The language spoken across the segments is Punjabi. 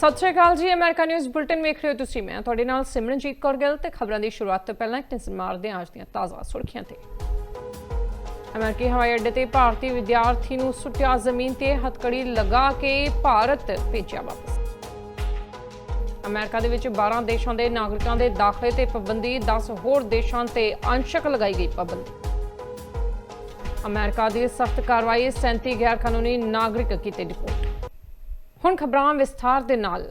ਸਤਿ ਸ਼੍ਰੀ ਅਕਾਲ ਜੀ, ਅਮਰੀਕਾ ਨਿਊਜ਼ ਬੁਲਟਨ ਵੇਖ ਰਹੇ ਹੋ ਤੁਸੀਂ, ਮੈਂ ਤੁਹਾਡੇ ਨਾਲ ਸਿਮਰਨਜੀਤ ਕੌਰ ਗਿੱਲ ਤੇ ਖਬਰਾਂ ਦੀ ਸ਼ੁਰੂਆਤ ਤੋਂ ਪਹਿਲਾਂ ਇੱਕ ਨਜ਼ਰ ਮਾਰਦੇ ਹਾਂ ਅੱਜ ਦੀਆਂ ਤਾਜ਼ਾ ਸੁਰਖੀਆਂ ਤੇ। ਅਮਰੀਕੀ ਹਵਾਈ ਅੱਡੇ ਤੇ ਭਾਰਤੀ ਵਿਦਿਆਰਥੀ ਨੂੰ ਸੁੱਟਿਆ ਜ਼ਮੀਨ ਤੇ ਹੱਥਕੜੀ ਲਗਾ ਕੇ ਭਾਰਤ ਭੇਜਿਆ ਵਾਪਸ। ਅਮਰੀਕਾ ਦੇ ਵਿੱਚ 12 ਦੇਸ਼ਾਂ ਦੇ ਨਾਗਰਿਕਾਂ ਦੇ ਦਾਖਲੇ ਤੇ ਪਾਬੰਦੀ 10 ਹੋਰ ਦੇਸ਼ਾਂ ਤੇ ਅੰਸ਼ਕ ਲਗਾਈ ਗਈ ਪਾਬੰਦੀ। ਅਮਰੀਕਾ ਦੀ ਸਖਤ ਕਾਰਵਾਈ 37 ਗੈਰ ਕਾਨੂੰਨੀ ਨਾਗਰਿਕ ਕੀਤੇ ਡਿਪੋਰਟ। ਹੁਣ ਖਬਰਾਂ ਵਿਸਥਾਰ ਦੇ ਨਾਲ।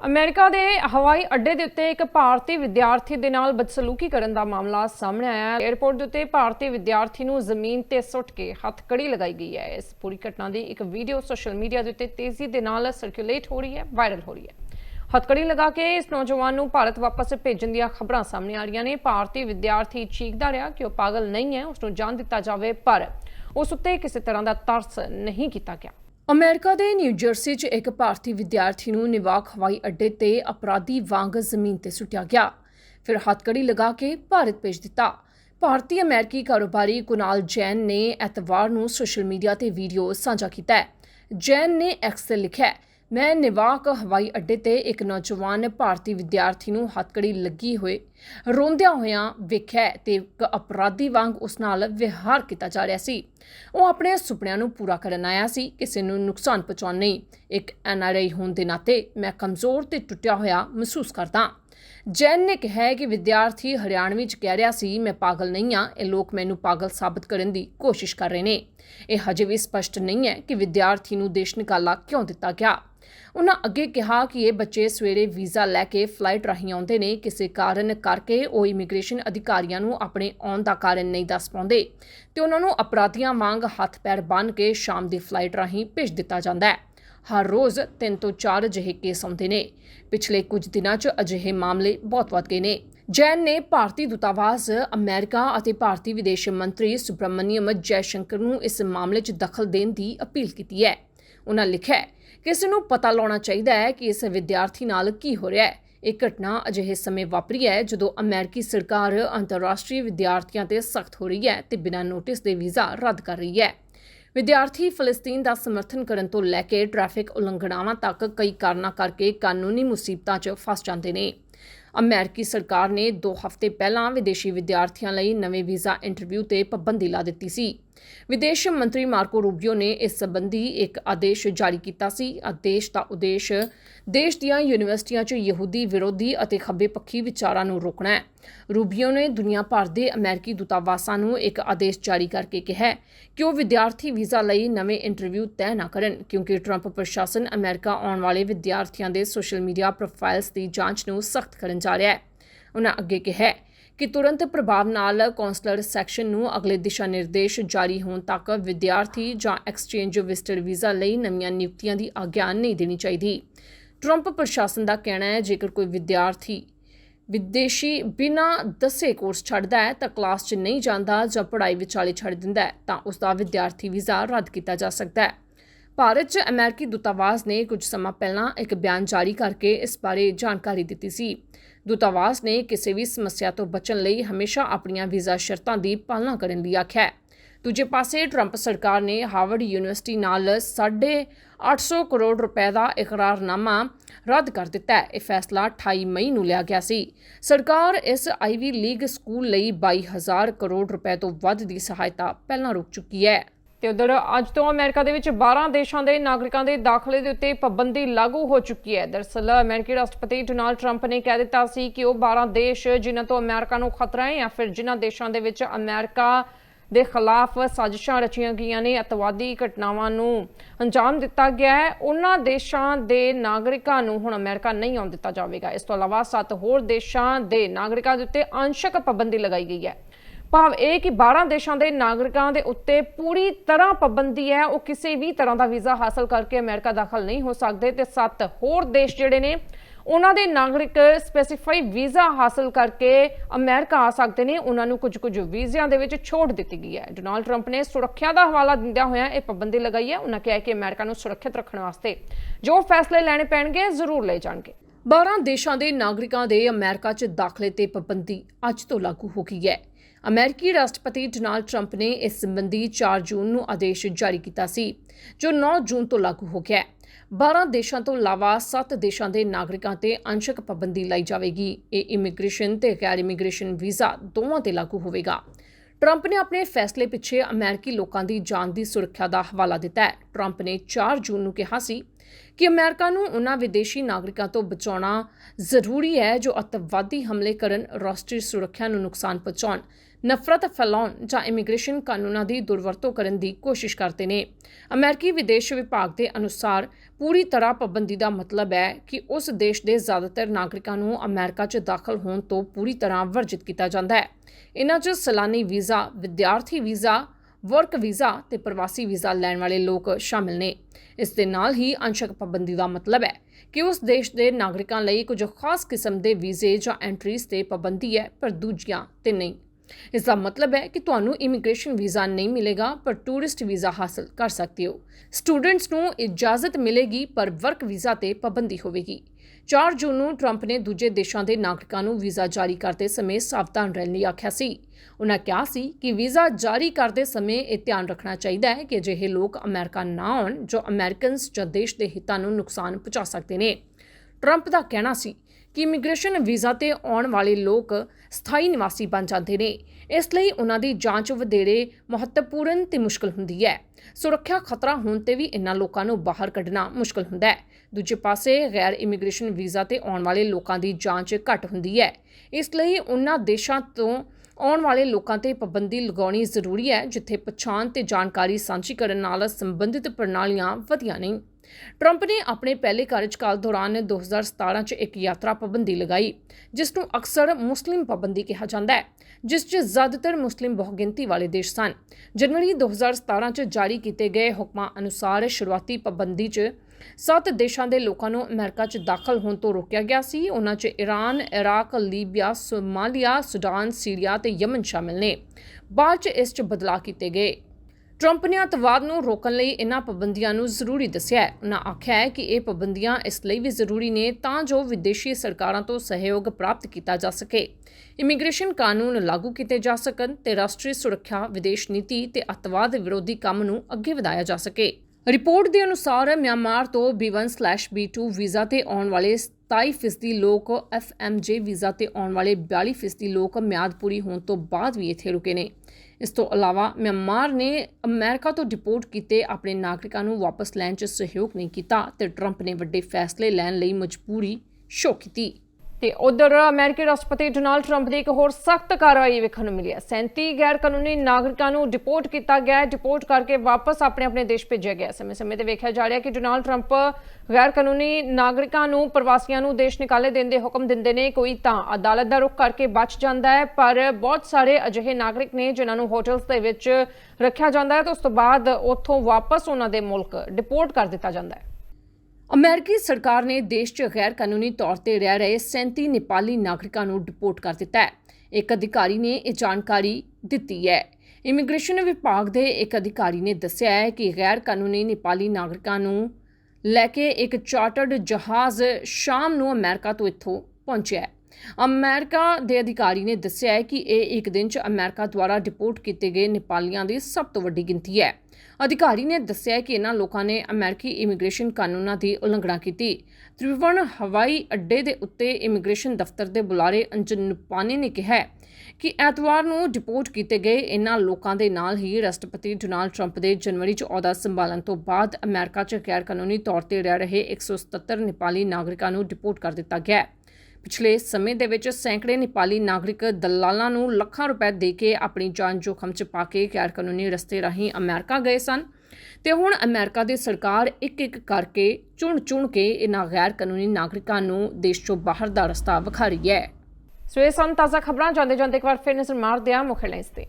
ਅਮਰੀਕਾ ਦੇ ਹਵਾਈ ਅੱਡੇ ਦੇ ਉੱਤੇ ਇੱਕ ਭਾਰਤੀ ਵਿਦਿਆਰਥੀ ਦੇ ਨਾਲ ਬਦਸਲੂਕੀ ਕਰਨ ਦਾ ਮਾਮਲਾ ਸਾਹਮਣੇ ਆਇਆ ਹੈ। 에ਅਰਪੋਰਟ ਦੇ ਉੱਤੇ ਭਾਰਤੀ ਵਿਦਿਆਰਥੀ ਨੂੰ ਜ਼ਮੀਨ ਤੇ ਸੁੱਟ ਕੇ ਹੱਥਕੜੀ ਲਗਾਈ ਗਈ ਹੈ। ਇਸ ਪੂਰੀ ਘਟਨਾ ਦੀ ਇੱਕ ਵੀਡੀਓ ਸੋਸ਼ਲ ਮੀਡੀਆ ਦੇ ਉੱਤੇ ਤੇਜ਼ੀ ਦੇ ਨਾਲ ਸਰਕੂਲੇਟ ਹੋ ਰਹੀ ਹੈ, ਵਾਇਰਲ ਹੋ ਰਹੀ ਹੈ। ਹੱਥਕੜੀ ਲਗਾ ਕੇ ਇਸ ਨੌਜਵਾਨ ਨੂੰ ਭਾਰਤ ਵਾਪਸ ਭੇਜਣ ਦੀਆਂ ਖਬਰਾਂ ਸਾਹਮਣੇ ਆ ਰਹੀਆਂ ਨੇ। ਭਾਰਤੀ ਵਿਦਿਆਰਥੀ ਚੀਕਦਾ ਰਿਹਾ ਕਿ ਉਹ ਪਾਗਲ ਨਹੀਂ ਹੈ ਉਸ ਨੂੰ ਜਾਨ ਦਿੱਤਾ ਜਾਵੇ, ਪਰ ਉਸ ਉੱਤੇ ਕਿਸੇ ਤਰ੍ਹਾਂ ਦਾ ਤਰਸ ਨਹੀਂ ਕੀਤਾ ਗਿਆ। ਅਮਰੀਕਾ ਦੇ ਨਿਊ ਜਰਸੀ 'ਚ ਇੱਕ ਭਾਰਤੀ ਵਿਦਿਆਰਥੀ ਨੂੰ ਨਿਵਾਕ ਹਵਾਈ ਅੱਡੇ ਤੇ ਅਪਰਾਧੀ ਵਾਂਗ ਜ਼ਮੀਨ ਤੇ ਸੁੱਟਿਆ ਗਿਆ। ਫਿਰ ਹੱਥਕੜੀ ਲਗਾ ਕੇ ਭਾਰਤ ਭੇਜ ਦਿੱਤਾ। ਭਾਰਤੀ ਅਮਰੀਕੀ ਕਾਰੋਬਾਰੀ ਕੁਨਾਲ ਜੈਨ ਨੇ ਐਤਵਾਰ ਨੂੰ ਸੋਸ਼ਲ ਮੀਡੀਆ ਤੇ ਵੀਡੀਓ ਸਾਂਝਾ ਕੀਤਾ ਹੈ। ਜੈਨ ਨੇ ਐਕਸ ਤੇ ਲਿਖਿਆ ਮੈਂ ਨਿਵਾਕ ਹਵਾਈ ਅੱਡੇ ਤੇ ਇੱਕ ਨੌਜਵਾਨ ਭਾਰਤੀ ਵਿਦਿਆਰਥੀ ਨੂੰ ਹੱਥਕੜੀ ਲੱਗੀ ਹੋਏ, ਰੋਂਦਿਆਂ ਹੋਇਆਂ ਵੇਖਿਆ ਹੈ ਤੇ ਇੱਕ ਅਪਰਾਧੀ ਵਾਂਗ ਉਸ ਨਾਲ ਵਿਹਾਰ ਕੀਤਾ ਜਾ ਰਿਹਾ ਸੀ। ਉਹ ਆਪਣੇ ਸੁਪਨਿਆਂ ਨੂੰ ਪੂਰਾ ਕਰਨ ਆਇਆ ਸੀ, ਕਿਸੇ ਨੂੰ ਨੁਕਸਾਨ ਪਹੁੰਚਾਉਣ ਨਹੀਂ। ਇੱਕ ਐਨਆਰਆਈ ਹੋਣ ਦੇ ਨਾਤੇ ਮੈਂ ਕਮਜ਼ੋਰ ਤੇ ਟੁੱਟਿਆ ਹੋਇਆ ਮਹਿਸੂਸ ਕਰਦਾ ਜੈਨ ਨੇ ਕਿਹਾ ਕਿ ਵਿਦਿਆਰਥੀ ਹਰਿਆਣਵੀ ਚ ਕਹਿ ਰਿਹਾ ਸੀ, ਮੈਂ ਪਾਗਲ ਨਹੀਂ ਹਾਂ ਇਹ ਲੋਕ ਮੈਨੂੰ ਪਾਗਲ ਸਾਬਤ ਕਰਨ ਦੀ ਕੋਸ਼ਿਸ਼ ਕਰ ਰਹੇ ਨੇ। ਇਹ ਹਜੇ ਵੀ ਸਪਸ਼ਟ ਨਹੀਂ ਹੈ ਕਿ ਵਿਦਿਆਰਥੀ ਨੂੰ ਦੇਸ਼ ਨਿਕਾਲਾ ਕਿਉਂ ਦਿੱਤਾ ਗਿਆ। ਉਹਨਾਂ ਅੱਗੇ ਕਿਹਾ ਕਿ ਇਹ ਬੱਚੇ ਸਵੇਰੇ ਵੀਜ਼ਾ ਲੈ ਕੇ ਫਲਾਈਟ ਰਾਹੀਂ ਆਉਂਦੇ ਨੇ, ਕਿਸੇ ਕਾਰਨ ਕਰਕੇ ਉਹ ਇਮੀਗ੍ਰੇਸ਼ਨ ਅਧਿਕਾਰੀਆਂ ਨੂੰ ਆਪਣੇ ਆਉਣ ਦਾ ਕਾਰਨ ਨਹੀਂ ਦੱਸ ਪਾਉਂਦੇ ਤੇ ਉਹਨਾਂ ਨੂੰ ਅਪਰਾਧੀਆਂ ਵਾਂਗ ਹੱਥ ਪੈਰ ਬੰਨ੍ਹ ਕੇ ਸ਼ਾਮ ਦੀ ਫਲਾਈਟ ਰਾਹੀਂ ਭੇਜ ਦਿੱਤਾ ਜਾਂਦਾ ਹੈ। ਹਰ ਰੋਜ਼ ਤਿੰਨ ਤੋਂ ਚਾਰ ਅਜਿਹੇ ਕੇਸ ਆਉਂਦੇ ਨੇ। ਪਿਛਲੇ ਕੁਝ ਦਿਨਾਂ 'ਚ ਅਜਿਹੇ ਮਾਮਲੇ ਬਹੁਤ ਵੱਧ ਗਏ ਨੇ। ਜੈਨ ਨੇ ਭਾਰਤੀ ਦੂਤਾਵਾਸ, ਅਮਰੀਕਾ ਅਤੇ ਭਾਰਤੀ ਵਿਦੇਸ਼ ਮੰਤਰੀ ਸੁਬਰਮਨੀਅਮ ਜੈਸ਼ੰਕਰ ਨੂੰ ਇਸ ਮਾਮਲੇ 'ਚ ਦਖਲ ਦੇਣ ਦੀ ਅਪੀਲ ਕੀਤੀ ਹੈ। ਉਹਨਾਂ ਲਿਖਿਆ ਹੈ ਨੂੰ ਪਤਾ ਲਾਉਣਾ ਚਾਹੀਦਾ ਹੈ ਕਿ ਇਸ ਵਿਦਿਆਰਥੀ ਨਾਲ ਕੀ ਹੋ ਰਿਹਾ ਹੈ। ਇਹ ਘਟਨਾ ਅਜਿਹੇ ਸਮੇਂ ਵਾਪਰੀ ਹੈ ਜਦੋਂ ਅਮਰੀਕੀ ਸਰਕਾਰ ਅੰਤਰਰਾਸ਼ਟਰੀ ਵਿਦਿਆਰਥੀਆਂ ਤੇ ਸਖਤ ਹੋ ਰਹੀ ਹੈ ਤੇ ਬਿਨਾਂ ਨੋਟਿਸ ਦੇ ਵੀਜ਼ਾ ਰੱਦ ਕਰ ਰਹੀ ਹੈ। ਵਿਦਿਆਰਥੀ ਫਲਸਤੀਨ ਦਾ ਸਮਰਥਨ ਕਰਨ ਤੋਂ ਲੈ ਕੇ ਟ੍ਰੈਫਿਕ ਉਲੰਘਣਾਵਾਂ ਤੱਕ ਕਈ ਕਾਰਨਾਂ ਕਰਕੇ ਕਾਨੂੰਨੀ ਮੁਸੀਬਤਾਂ 'ਚ ਫਸ ਜਾਂਦੇ ਨੇ। ਅਮਰੀਕੀ ਸਰਕਾਰ ਨੇ 2 ਹਫ਼ਤੇ ਪਹਿਲਾਂ ਵਿਦੇਸ਼ੀ ਵਿਦਿਆਰਥੀਆਂ ਲਈ ਨਵੇਂ ਵੀਜ਼ਾ ਇੰਟਰਵਿਊ ਤੇ ਪਾਬੰਦੀ ਲਾ ਦਿੱਤੀ ਸੀ। ਵਿਦੇਸ਼ ਮੰਤਰੀ ਮਾਰਕੋ ਰੂਬੀਓ ਨੇ ਇਸ ਸੰਬੰਧੀ ਇੱਕ ਆਦੇਸ਼ ਜਾਰੀ ਕੀਤਾ ਸੀ ਆਦੇਸ਼ ਦਾ ਉਦੇਸ਼ ਦੇਸ਼ ਦੀਆਂ ਯੂਨੀਵਰਸਿਟੀਆਂ 'ਚ ਯਹੂਦੀ ਵਿਰੋਧੀ ਅਤੇ ਖੱਬੇ ਪੱਖੀ ਵਿਚਾਰਾਂ ਨੂੰ ਰੋਕਣਾ ਹੈ। ਰੂਬੀਓ ਨੇ ਦੁਨੀਆ ਭਰ ਦੇ ਅਮਰੀਕੀ ਦੂਤਾਵਾਸਾਂ ਨੂੰ ਇੱਕ ਆਦੇਸ਼ ਜਾਰੀ ਕਰਕੇ ਕਿਹਾ ਕਿ ਉਹ ਵਿਦਿਆਰਥੀ ਵੀਜ਼ਾ ਲਈ ਨਵੇਂ ਇੰਟਰਵਿਊ ਤੈਅ ਨਾ ਕਰਨ, ਕਿਉਂਕਿ ਟਰੰਪ ਪ੍ਰਸ਼ਾਸਨ ਅਮਰੀਕਾ ਆਉਣ ਵਾਲੇ ਵਿਦਿਆਰਥੀਆਂ ਦੇ ਸੋਸ਼ਲ ਮੀਡੀਆ ਪ੍ਰੋਫਾਈਲਸ ਦੀ ਜਾਂਚ ਨੂੰ ਸਖਤ ਕਰਨ ਜਾ ਰਿਹਾ ਹੈ। ਉਹਨਾਂ ਅੱਗੇ ਕਿਹਾ ਕਿ ਤੁਰੰਤ ਪ੍ਰਭਾਵ ਨਾਲ ਕੌਂਸਲਰ ਸੈਕਸ਼ਨ ਨੂੰ ਅਗਲੇ ਦਿਸ਼ਾ ਨਿਰਦੇਸ਼ ਜਾਰੀ ਹੋਣ ਤੱਕ ਵਿਦਿਆਰਥੀ ਜਾਂ ਐਕਸਚੇਂਜ ਵਿਜ਼ਟਰ ਵੀਜ਼ਾ ਲਈ ਨਵੀਆਂ ਨਿਯੁਕਤੀਆਂ ਦੀ ਆਗਿਆ ਨਹੀਂ ਦੇਣੀ ਚਾਹੀਦੀ। ਟਰੰਪ ਪ੍ਰਸ਼ਾਸਨ ਦਾ ਕਹਿਣਾ ਹੈ, ਜੇਕਰ ਕੋਈ ਵਿਦਿਆਰਥੀ ਵਿਦੇਸ਼ੀ ਬਿਨਾਂ ਦੱਸੇ ਕੋਰਸ ਛੱਡਦਾ ਹੈ ਤਾਂ ਕਲਾਸ 'ਚ ਨਹੀਂ ਜਾਂਦਾ ਜਾਂ ਪੜ੍ਹਾਈ ਵਿਚਾਲੇ ਛੱਡ ਦਿੰਦਾ ਹੈ, ਤਾਂ ਉਸ ਦਾ ਵਿਦਿਆਰਥੀ ਵੀਜ਼ਾ ਰੱਦ ਕੀਤਾ ਜਾ ਸਕਦਾ ਹੈ। ਭਾਰਤ 'ਚ ਅਮਰੀਕੀ ਦੂਤਾਵਾਸ ਨੇ ਕੁਝ ਸਮਾਂ ਪਹਿਲਾਂ ਇੱਕ ਬਿਆਨ ਜਾਰੀ ਕਰਕੇ ਇਸ ਬਾਰੇ ਜਾਣਕਾਰੀ ਦਿੱਤੀ ਸੀ। ਦੂਤਾਵਾਸ ਨੇ ਕਿਸੇ ਵੀ ਸਮੱਸਿਆ ਤੋਂ ਬਚਣ ਲਈ ਹਮੇਸ਼ਾ ਆਪਣੀਆਂ ਵੀਜ਼ਾ ਸ਼ਰਤਾਂ ਦੀ ਪਾਲਣਾ ਕਰਨ ਲਈ ਆਖਿਆ ਹੈ। ਦੂਜੇ ਪਾਸੇ ਟਰੰਪ ਸਰਕਾਰ ਨੇ ਹਾਰਵਰਡ ਯੂਨੀਵਰਸਿਟੀ ਨਾਲ 850 ਕਰੋੜ ਰੁਪਏ ਦਾ ਇਕਰਾਰਨਾਮਾ ਰੱਦ ਕਰ ਦਿੱਤਾ ਹੈ। ਇਹ ਫੈਸਲਾ 28 ਮਈ ਨੂੰ ਲਿਆ ਗਿਆ ਸੀ। ਸਰਕਾਰ ਇਸ ਆਈਵੀ ਲੀਗ ਸਕੂਲ ਲਈ 22000 ਕਰੋੜ ਰੁਪਏ ਤੋਂ ਵੱਧ ਦੀ ਸਹਾਇਤਾ ਪਹਿਲਾਂ ਰੋਕ ਚੁੱਕੀ ਹੈ। ਤੇ ਉਧਰ ਅੱਜ ਤੋਂ ਅਮਰੀਕਾ ਦੇ ਵਿੱਚ 12 ਦੇਸ਼ਾਂ ਦੇ ਨਾਗਰਿਕਾਂ ਦੇ ਦਾਖਲੇ ਦੇ ਉੱਤੇ ਪਾਬੰਦੀ ਲਾਗੂ ਹੋ ਚੁੱਕੀ ਹੈ। ਦਰਅਸਲ ਅਮਰੀਕੀ ਰਾਸ਼ਟਰਪਤੀ ਡੋਨਾਲਡ ਟਰੰਪ ਨੇ ਕਹਿ ਦਿੱਤਾ ਸੀ ਕਿ ਉਹ 12 ਦੇਸ਼ ਜਿਨ੍ਹਾਂ ਤੋਂ ਅਮਰੀਕਾ ਨੂੰ ਖਤਰਾ ਹੈ ਜਾਂ ਫਿਰ ਜਿਨ੍ਹਾਂ ਦੇਸ਼ਾਂ ਦੇ ਵਿੱਚ ਅਮਰੀਕਾ ਦੇ ਖਿਲਾਫ ਸਾਜ਼ਿਸ਼ਾਂ ਰਚੀਆਂ ਗਈਆਂ ਨੇ, ਅਤਵਾਦੀ ਘਟਨਾਵਾਂ ਨੂੰ ਅੰਜਾਮ ਦਿੱਤਾ ਗਿਆ ਹੈ। ਉਹਨਾਂ ਦੇਸ਼ਾਂ ਦੇ ਨਾਗਰਿਕਾਂ ਨੂੰ ਹੁਣ ਅਮਰੀਕਾ ਨਹੀਂ ਆਉਣ ਦਿੱਤਾ ਜਾਵੇਗਾ। ਇਸ ਤੋਂ ਇਲਾਵਾ ਸੱਤ ਹੋਰ ਦੇਸ਼ਾਂ ਦੇ ਨਾਗਰਿਕਾਂ ਦੇ ਉੱਤੇ ਅੰਸ਼ਕ ਪਾਬੰਦੀ ਲਗਾਈ ਗਈ ਹੈ। ਭਾਵ ਇਹ ਕਿ 12 ਦੇਸ਼ਾਂ ਦੇ ਨਾਗਰਿਕਾਂ ਦੇ ਉੱਤੇ ਪੂਰੀ ਤਰ੍ਹਾਂ ਪਾਬੰਦੀ ਹੈ, ਉਹ ਕਿਸੇ ਵੀ ਤਰ੍ਹਾਂ ਦਾ ਵੀਜ਼ਾ ਹਾਸਲ ਕਰਕੇ ਅਮਰੀਕਾ ਦਾਖਲ ਨਹੀਂ ਹੋ ਸਕਦੇ ਤੇ ਸੱਤ ਹੋਰ ਦੇਸ਼ ਜਿਹੜੇ ਨੇ, ਉਹਨਾਂ ਦੇ ਨਾਗਰਿਕ ਸਪੈਸੀਫਾਈ ਵੀਜ਼ਾ ਹਾਸਲ ਕਰਕੇ ਅਮਰੀਕਾ ਆ ਸਕਦੇ ਨੇ। ਉਹਨਾਂ ਨੂੰ ਕੁਝ ਕੁਝ ਵੀਜ਼ਿਆਂ ਦੇ ਵਿੱਚ ਛੋਟ ਦਿੱਤੀ ਗਈ ਹੈ। ਡੋਨਾਲਡ ਟਰੰਪ ਨੇ ਸੁਰੱਖਿਆ ਦਾ ਹਵਾਲਾ ਦਿੰਦਿਆਂ ਹੋਇਆਂ ਇਹ ਪਾਬੰਦੀ ਲਗਾਈ ਹੈ। ਉਹਨਾਂ ਕਿਹਾ ਕਿ ਅਮਰੀਕਾ ਨੂੰ ਸੁਰੱਖਿਅਤ ਰੱਖਣ ਵਾਸਤੇ ਜੋ ਫੈਸਲੇ ਲੈਣੇ ਪੈਣਗੇ, ਜ਼ਰੂਰ ਲਏ ਜਾਣਗੇ। 12 ਦੇਸ਼ਾਂ ਦੇ ਨਾਗਰਿਕਾਂ ਦੇ ਅਮਰੀਕਾ 'ਚ ਦਾਖਲੇ ਤੇ ਪਾਬੰਦੀ ਅੱਜ ਤੋਂ ਲਾਗੂ ਹੋ ਗਈ ਹੈ। ਅਮਰੀਕੀ ਰਾਸ਼ਟਰਪਤੀ ਡੋਨਾਲਡ ਟਰੰਪ ਨੇ ਇਸ ਸੰਬੰਧੀ 4 ਜੂਨ ਨੂੰ ਆਦੇਸ਼ ਜਾਰੀ ਕੀਤਾ ਸੀ, ਜੋ 9 ਜੂਨ ਤੋਂ ਲਾਗੂ ਹੋ ਗਿਆ ਹੈ। 12 ਦੇਸ਼ਾਂ ਤੋਂ ਇਲਾਵਾ 7 ਦੇਸ਼ਾਂ ਦੇ ਨਾਗਰਿਕਾਂ ਤੇ ਅੰਸ਼ਕ ਪਾਬੰਦੀ ਲਾਈ ਜਾਵੇਗੀ। ਇਹ ਇਮੀਗ੍ਰੇਸ਼ਨ ਤੇ ਗੈਰ ਇਮੀਗ੍ਰੇਸ਼ਨ ਵੀਜ਼ਾ ਦੋਵਾਂ ਤੇ ਲਾਗੂ ਹੋਵੇਗਾ। ਟਰੰਪ ਨੇ ਆਪਣੇ ਫੈਸਲੇ ਪਿੱਛੇ ਅਮਰੀਕੀ ਲੋਕਾਂ ਦੀ ਜਾਨ ਦੀ ਸੁਰੱਖਿਆ ਦਾ ਹਵਾਲਾ ਦਿੱਤਾ ਹੈ। ਟਰੰਪ ਨੇ 4 ਜੂਨ ਨੂੰ ਕਿਹਾ ਸੀ ਕਿ ਅਮਰੀਕਾ ਨੂੰ ਉਹਨਾਂ ਵਿਦੇਸ਼ੀ ਨਾਗਰਿਕਾਂ ਤੋਂ ਬਚਾਉਣਾ ਜ਼ਰੂਰੀ ਹੈ ਜੋ ਅੱਤਵਾਦੀ ਹਮਲੇ ਕਰਨ, ਰਾਸ਼ਟਰੀ ਸੁਰੱਖਿਆ ਨੂੰ ਨੁਕਸਾਨ ਪਹੁੰਚਾਉਣ, ਨਫ਼ਰਤ ਫੈਲਾਉਣ ਜਾਂ ਇਮੀਗ੍ਰੇਸ਼ਨ ਕਾਨੂੰਨਾਂ ਦੀ ਦੁਰਵਰਤੋਂ ਕਰਨ ਦੀ ਕੋਸ਼ਿਸ਼ ਕਰਦੇ ਨੇ। ਅਮਰੀਕੀ ਵਿਦੇਸ਼ ਵਿਭਾਗ ਦੇ ਅਨੁਸਾਰ ਪੂਰੀ ਤਰ੍ਹਾਂ ਪਾਬੰਦੀ ਦਾ ਮਤਲਬ ਹੈ ਕਿ ਉਸ ਦੇਸ਼ ਦੇ ਜ਼ਿਆਦਾਤਰ ਨਾਗਰਿਕਾਂ ਨੂੰ ਅਮਰੀਕਾ 'ਚ ਦਾਖਲ ਹੋਣ ਤੋਂ ਪੂਰੀ ਤਰ੍ਹਾਂ ਵਰਜਿਤ ਕੀਤਾ ਜਾਂਦਾ ਹੈ। ਇਨ੍ਹਾਂ 'ਚ ਸੈਲਾਨੀ ਵੀਜ਼ਾ, ਵਿਦਿਆਰਥੀ ਵੀਜ਼ਾ ਵਰਕ ਵੀਜ਼ਾ ਤੇ ਪ੍ਰਵਾਸੀ ਵੀਜ਼ਾ ਲੈਣ ਵਾਲੇ ਲੋਕ ਸ਼ਾਮਿਲ ਨੇ। ਇਸ ਦੇ ਨਾਲ ਹੀ ਅੰਸ਼ਕ ਪਾਬੰਦੀ ਦਾ ਮਤਲਬ ਹੈ ਕਿ ਉਸ ਦੇਸ਼ ਦੇ ਨਾਗਰਿਕਾਂ ਲਈ ਕੁਝ ਖਾਸ ਕਿਸਮ ਦੇ ਵੀਜ਼ੇ ਜਾਂ ਐਂਟਰੀਜ਼ ਤੇ ਪਾਬੰਦੀ ਹੈ, ਪਰ ਦੂਜੀਆਂ ਤੇ ਨਹੀਂ। ਇਸ ਦਾ ਮਤਲਬ ਹੈ ਕਿ ਤੁਹਾਨੂੰ ਇਮੀਗ੍ਰੇਸ਼ਨ ਵੀਜ਼ਾ ਨਹੀਂ ਮਿਲੇਗਾ, ਪਰ ਟੂਰਿਸਟ ਵੀਜ਼ਾ ਹਾਸਲ ਕਰ ਸਕਦੇ ਹੋ। ਸਟੂਡੈਂਟਸ ਨੂੰ ਇਜਾਜ਼ਤ ਮਿਲੇਗੀ, ਪਰ ਵਰਕ ਵੀਜ਼ਾ ਤੇ ਪਾਬੰਦੀ ਹੋਵੇਗੀ। 4 ਜੂਨ ਨੂੰ ਟਰੰਪ ਨੇ ਦੂਜੇ ਦੇਸ਼ਾਂ ਦੇ ਨਾਗਰਿਕਾਂ ਨੂੰ ਵੀਜ਼ਾ ਜਾਰੀ ਕਰਦੇ ਸਮੇਂ ਸਾਵਧਾਨ ਰਹਿਣ ਲਈ ਆਖਿਆ ਸੀ। ਉਹਨਾਂ ਕਿਹਾ ਸੀ ਕਿ ਵੀਜ਼ਾ ਜਾਰੀ ਕਰਦੇ ਸਮੇਂ ਇਹ ਧਿਆਨ ਰੱਖਣਾ ਚਾਹੀਦਾ ਹੈ ਕਿ ਅਜਿਹੇ ਲੋਕ ਅਮਰੀਕਾ ਨਾ ਆਉਣ ਜੋ ਅਮਰੀਕਨਸ ਜਾਂ ਦੇਸ਼ ਦੇ ਹਿੱਤਾਂ ਨੂੰ ਨੁਕਸਾਨ ਪਹੁੰਚਾ ਸਕਦੇ ਨੇ। ਟਰੰਪ ਦਾ ਕਹਿਣਾ ਸੀ ਕਿ ਇਮੀਗ੍ਰੇਸ਼ਨ ਵੀਜ਼ਾ ਤੇ ਆਉਣ ਵਾਲੇ ਲੋਕ ਸਥਾਈ ਨਿਵਾਸੀ ਬਣ ਜਾਂਦੇ ਨੇ। ਇਸ ਲਈ ਉਹਨਾਂ ਦੀ ਜਾਂਚ ਵਧੇਰੇ ਮਹੱਤਵਪੂਰਨ ਤੇ ਮੁਸ਼ਕਲ ਹੁੰਦੀ ਹੈ। ਸੁਰੱਖਿਆ ਖਤਰਾ ਹੋਣ ਤੇ ਵੀ ਇਨ੍ਹਾਂ ਲੋਕਾਂ ਨੂੰ ਬਾਹਰ ਕੱਢਣਾ ਮੁਸ਼ਕਲ ਹੁੰਦਾ ਹੈ। ਦੂਜੇ ਪਾਸੇ ਗੈਰ ਇਮੀਗ੍ਰੇਸ਼ਨ ਵੀਜ਼ਾ ਤੇ ਆਉਣ ਵਾਲੇ ਲੋਕਾਂ ਦੀ ਜਾਂਚ ਘੱਟ ਹੁੰਦੀ ਹੈ। ਇਸ ਲਈ ਉਹਨਾਂ ਦੇਸ਼ਾਂ ਤੋਂ ਆਉਣ ਵਾਲੇ ਲੋਕਾਂ ਤੇ ਪਾਬੰਦੀ ਲਗਾਉਣੀ ਜ਼ਰੂਰੀ ਹੈ, ਜਿੱਥੇ ਪਛਾਣ ਤੇ ਜਾਣਕਾਰੀ ਸਾਂਝੀ ਕਰਨ ਨਾਲ ਸੰਬੰਧਿਤ ਪ੍ਰਣਾਲੀਆਂ ਵਧੀਆਂ ਨਹੀਂ ਟਰੰਪ ਨੇ ਆਪਣੇ ਪਹਿਲੇ ਕਾਰਜਕਾਲ ਦੌਰਾਨ 2017 ਚ ਇੱਕ ਯਾਤਰਾ ਪਾਬੰਦੀ ਲਗਾਈ ਜਿਸ ਨੂੰ ਅਕਸਰ ਮੁਸਲਿਮ ਪਾਬੰਦੀ ਕਿਹਾ ਜਾਂਦਾ ਹੈ ਜਿਸ 'ਚ ਜ਼ਿਆਦਾਤਰ ਮੁਸਲਿਮ ਬਹੁਗਿਣਤੀ ਵਾਲੇ ਦੇਸ਼ ਸਨ। ਜਨਵਰੀ 2017 ਚ ਜਾਰੀ ਕੀਤੇ ਗਏ ਹੁਕਮਾਂ ਅਨੁਸਾਰ ਸ਼ੁਰੂਆਤੀ ਪਾਬੰਦੀ 'ਚ ਸੱਤ ਦੇਸ਼ਾਂ ਦੇ ਲੋਕਾਂ ਨੂੰ ਅਮਰੀਕਾ 'ਚ ਦਾਖਲ ਹੋਣ ਤੋਂ ਰੋਕਿਆ ਗਿਆ ਸੀ। ਉਹਨਾਂ 'ਚ Iran, Iraq, Libya, Somalia, Sudan, Syria ਤੇ ਯਮਨ ਸ਼ਾਮਿਲ ਨੇ। ਬਾਅਦ 'ਚ ਇਸ 'ਚ ਬਦਲਾਅ ਕੀਤੇ ਗਏ। ਟਰੰਪ ਨੇ ਅਤਵਾਦ ਨੂੰ ਰੋਕਣ ਲਈ ਇਹਨਾਂ ਪਾਬੰਦੀਆਂ ਨੂੰ ਜ਼ਰੂਰੀ ਦੱਸਿਆ ਹੈ। ਉਹਨਾਂ ਆਖਿਆ ਹੈ ਕਿ ਇਹ ਪਾਬੰਦੀਆਂ ਇਸ ਲਈ ਵੀ ਜ਼ਰੂਰੀ ਨੇ ਤਾਂ ਜੋ ਵਿਦੇਸ਼ੀ ਸਰਕਾਰਾਂ ਤੋਂ ਸਹਿਯੋਗ ਪ੍ਰਾਪਤ ਕੀਤਾ ਜਾ ਸਕੇ। ਇਮੀਗ੍ਰੇਸ਼ਨ ਕਾਨੂੰਨ ਲਾਗੂ ਕੀਤੇ ਜਾ ਸਕਣ ਤੇ ਰਾਸ਼ਟਰੀ ਸੁਰੱਖਿਆ, ਵਿਦੇਸ਼ ਨੀਤੀ ਤੇ ਅਤਵਾਦ ਵਿਰੋਧੀ ਕੰਮ ਨੂੰ ਅੱਗੇ ਵਧਾਇਆ ਜਾ ਸਕੇ। ਰਿਪੋਰਟ ਦੇ ਅਨੁਸਾਰ ਮਿਆਂਮਾਰ ਤੋਂ B1/B2 ਵੀਜ਼ਾ ਤੇ ਆਉਣ ਵਾਲੇ 27% ਲੋਕ FMJ ਵੀਜ਼ਾ ਤੇ ਆਉਣ ਵਾਲੇ 42% ਲੋਕ ਮਿਆਦ ਪੂਰੀ ਹੋਣ ਤੋਂ ਬਾਅਦ ਵੀ ਇੱਥੇ ਰੁਕੇ ਨੇ। ਇਸ ਤੋਂ ਇਲਾਵਾ ਮਿਆਂਮਾਰ ਨੇ ਅਮਰੀਕਾ ਤੋਂ ਡਿਪੋਰਟ ਕੀਤੇ ਆਪਣੇ ਨਾਗਰਿਕਾਂ ਨੂੰ ਵਾਪਸ ਲੈਣ 'ਚ ਸਹਿਯੋਗ ਨਹੀਂ ਕੀਤਾ ਤੇ ਟਰੰਪ ਨੇ ਵੱਡੇ ਫੈਸਲੇ ਲੈਣ ਲਈ ਮਜਬੂਰੀ ਸ਼ੋ ਕੀਤੀ। ਤੇ ਉਧਰ ਅਮਰੀਕੀ ਰਾਸ਼ਟਰਪਤੀ ਡੋਨਾਲਡ ਟਰੰਪ ਦੀ ਇੱਕ ਹੋਰ ਸਖਤ ਕਾਰਵਾਈ ਵੇਖਣ ਨੂੰ ਮਿਲੀ ਹੈ। 37 ਗੈਰ ਕਾਨੂੰਨੀ ਨਾਗਰਿਕਾਂ ਨੂੰ ਡਿਪੋਰਟ ਕੀਤਾ ਗਿਆ ਹੈ। ਡਿਪੋਰਟ ਕਰਕੇ ਵਾਪਸ ਆਪਣੇ ਆਪਣੇ ਦੇਸ਼ ਭੇਜਿਆ ਗਿਆ ਸਮੇਂ-ਸਮੇਂ ਤੇ ਵੇਖਿਆ ਜਾ ਰਿਹਾ ਕਿ ਡੋਨਾਲਡ ਟਰੰਪ ਗੈਰ ਕਾਨੂੰਨੀ ਨਾਗਰਿਕਾਂ ਨੂੰ ਪ੍ਰਵਾਸੀਆਂ ਨੂੰ ਦੇਸ਼ ਨਿਕਾਲੇ ਦੇਣ ਦੇ ਹੁਕਮ ਦਿੰਦੇ ਨੇ। ਕੋਈ ਤਾਂ ਅਦਾਲਤ ਦਾ ਰੁਖ ਕਰਕੇ ਬਚ ਜਾਂਦਾ ਹੈ, ਪਰ ਬਹੁਤ ਸਾਰੇ ਅਜਿਹੇ ਨਾਗਰਿਕ ਨੇ ਜਿਨ੍ਹਾਂ ਨੂੰ ਹੋਟਲਸ ਦੇ ਵਿੱਚ ਰੱਖਿਆ ਜਾਂਦਾ ਹੈ ਤੇ ਉਸ ਤੋਂ ਬਾਅਦ ਉੱਥੋਂ ਵਾਪਸ ਉਹਨਾਂ ਦੇ ਮੁਲਕ ਡਿਪੋਰਟ ਕਰ ਦਿੱਤਾ ਜਾਂਦਾ ਹੈ। ਅਮਰੀਕੀ ਸਰਕਾਰ ਨੇ ਦੇਸ਼ 'ਚ ਗੈਰ ਕਾਨੂੰਨੀ ਤੌਰ ਤੇ ਰਹਿ ਰਹੇ 37 ਨੇਪਾਲੀ ਨਾਗਰਿਕਾਂ ਨੂੰ ਡਿਪੋਰਟ ਕਰ ਦਿੱਤਾ ਹੈ। ਇੱਕ ਅਧਿਕਾਰੀ ਨੇ ਇਹ ਜਾਣਕਾਰੀ ਦਿੱਤੀ ਹੈ। ਇਮੀਗ੍ਰੇਸ਼ਨ ਵਿਭਾਗ ਦੇ ਇੱਕ ਅਧਿਕਾਰੀ ਨੇ ਦੱਸਿਆ ਹੈ ਕਿ ਗੈਰ ਕਾਨੂੰਨੀ ਨੇਪਾਲੀ ਨਾਗਰਿਕਾਂ ਨੂੰ ਲੈ ਕੇ ਇੱਕ ਚਾਰਟਰਡ ਜਹਾਜ਼ ਸ਼ਾਮ ਨੂੰ ਅਮਰੀਕਾ ਤੋਂ ਇੱਥੋਂ ਪਹੁੰਚਿਆ ਹੈ। ਅਮਰੀਕਾ ਦੇ ਅਧਿਕਾਰੀ ਨੇ ਦੱਸਿਆ ਹੈ ਕਿ ਇਹ ਇੱਕ ਦਿਨ 'ਚ ਅਮਰੀਕਾ ਦੁਆਰਾ ਡਿਪੋਰਟ ਕੀਤੇ ਗਏ ਨੇਪਾਲੀਆਂ ਦੀ ਸਭ ਤੋਂ ਵੱਡੀ ਗਿਣਤੀ ਹੈ। ਅਧਿਕਾਰੀ ਨੇ ਦੱਸਿਆ ਕਿ ਇਹਨਾਂ ਲੋਕਾਂ ਨੇ ਅਮਰੀਕੀ ਇਮੀਗ੍ਰੇਸ਼ਨ ਕਾਨੂੰਨਾਂ ਦੀ ਉਲੰਘਣਾ ਕੀਤੀ। ਤ੍ਰਿਵਣ ਹਵਾਈ ਅੱਡੇ ਦੇ ਉੱਤੇ ਇਮੀਗ੍ਰੇਸ਼ਨ ਦਫ਼ਤਰ ਦੇ ਬੁਲਾਰੇ ਅੰਜਨ ਨੁਪਾਨੀ ਨੇ ਕਿਹਾ ਕਿ ਐਤਵਾਰ ਨੂੰ ਡਿਪੋਰਟ ਕੀਤੇ ਗਏ ਇਹਨਾਂ ਲੋਕਾਂ ਦੇ ਨਾਲ ਹੀ ਰਾਸ਼ਟਰਪਤੀ ਡੋਨਾਲਡ ਟਰੰਪ ਦੇ ਜਨਵਰੀ 'ਚ ਅਹੁਦਾ ਸੰਭਾਲਣ ਤੋਂ ਬਾਅਦ ਅਮਰੀਕਾ 'ਚ ਗੈਰ ਕਾਨੂੰਨੀ ਤੌਰ ਤੇ ਰਹਿ ਰਹੇ 177 ਨੇਪਾਲੀ ਨਾਗਰਿਕਾਂ ਨੂੰ ਡਿਪੋਰਟ ਕਰ ਦਿੱਤਾ ਗਿਆ ਹੈ। ਪਿਛਲੇ ਸਮੇਂ ਦੇ ਵਿੱਚ ਸੈਂਕੜੇ ਨੇਪਾਲੀ ਨਾਗਰਿਕ ਦਲਾਲਾਂ ਨੂੰ ਲੱਖਾਂ ਰੁਪਏ ਦੇ ਕੇ ਆਪਣੀ ਜਾਨ ਜੋਖਮ 'ਚ ਪਾ ਕੇ ਗੈਰ ਕਾਨੂੰਨੀ ਰਸਤੇ ਰਾਹੀਂ ਅਮਰੀਕਾ ਗਏ ਸਨ। ਤੇ ਹੁਣ ਅਮਰੀਕਾ ਦੀ ਸਰਕਾਰ ਇੱਕ ਇੱਕ ਕਰਕੇ ਚੁਣ-ਚੁਣ ਕੇ ਇਹਨਾਂ ਗੈਰ ਕਾਨੂੰਨੀ ਨਾਗਰਿਕਾਂ ਨੂੰ ਦੇਸ਼ 'ਚੋਂ ਬਾਹਰ ਦਾ ਰਸਤਾ ਵਿਖਾ ਰਹੀ ਹੈ। ਸੋ ਇਹ ਸਨ ਤਾਜ਼ਾ ਖਬਰਾਂ। ਜਾਂਦੇ ਜਾਂਦੇ ਇੱਕ ਵਾਰ ਫਿਰ ਨਜ਼ਰ ਮਾਰਦੇ ਹਾਂ ਮੁੱਖ ਹੈਡਲਾਈਨਸ ਤੇ।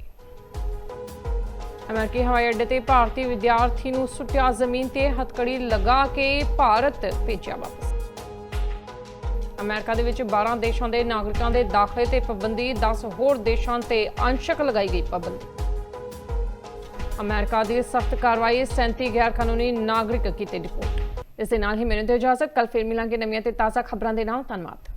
ਅਮਰੀਕੀ ਹਵਾਈ ਅੱਡੇ ਤੇ ਭਾਰਤੀ ਵਿਦਿਆਰਥੀ ਨੂੰ ਸੁੱਟਿਆ ਜ਼ਮੀਨ ਤੇ ਹਥਕੜੀ ਲਗਾ ਕੇ ਭਾਰਤ ਭੇਜਿਆ ਵਾਪਸ। ਅਮਰੀਕਾ ਦੇ ਵਿੱਚ 12 ਦੇਸ਼ਾਂ ਦੇ ਨਾਗਰਿਕਾਂ ਦੇ ਦਾਖਲੇ ਤੇ ਪਾਬੰਦੀ 10 ਹੋਰ ਦੇਸ਼ਾਂ ਤੇ ਅੰਸ਼ਕ ਲਗਾਈ ਗਈ ਪਾਬੰਦੀ। ਅਮਰੀਕਾ ਦੀ ਸਖਤ ਕਾਰਵਾਈ 37 ਗੈਰ ਕਾਨੂੰਨੀ ਨਾਗਰਿਕ ਕੀਤੇ ਡਿਪੋਰਟ ਇਸ ਦੇ ਨਾਲ ਹੀ ਮੈਨੂੰ ਤੇ ਇਜਾਜ਼ਤ। ਕੱਲ ਫਿਰ ਮਿਲਾਂਗੇ ਨਵੀਆਂ ਤੇ ਤਾਜ਼ਾ ਖਬਰਾਂ ਦੇ ਨਾਲ। ਧੰਨਵਾਦ।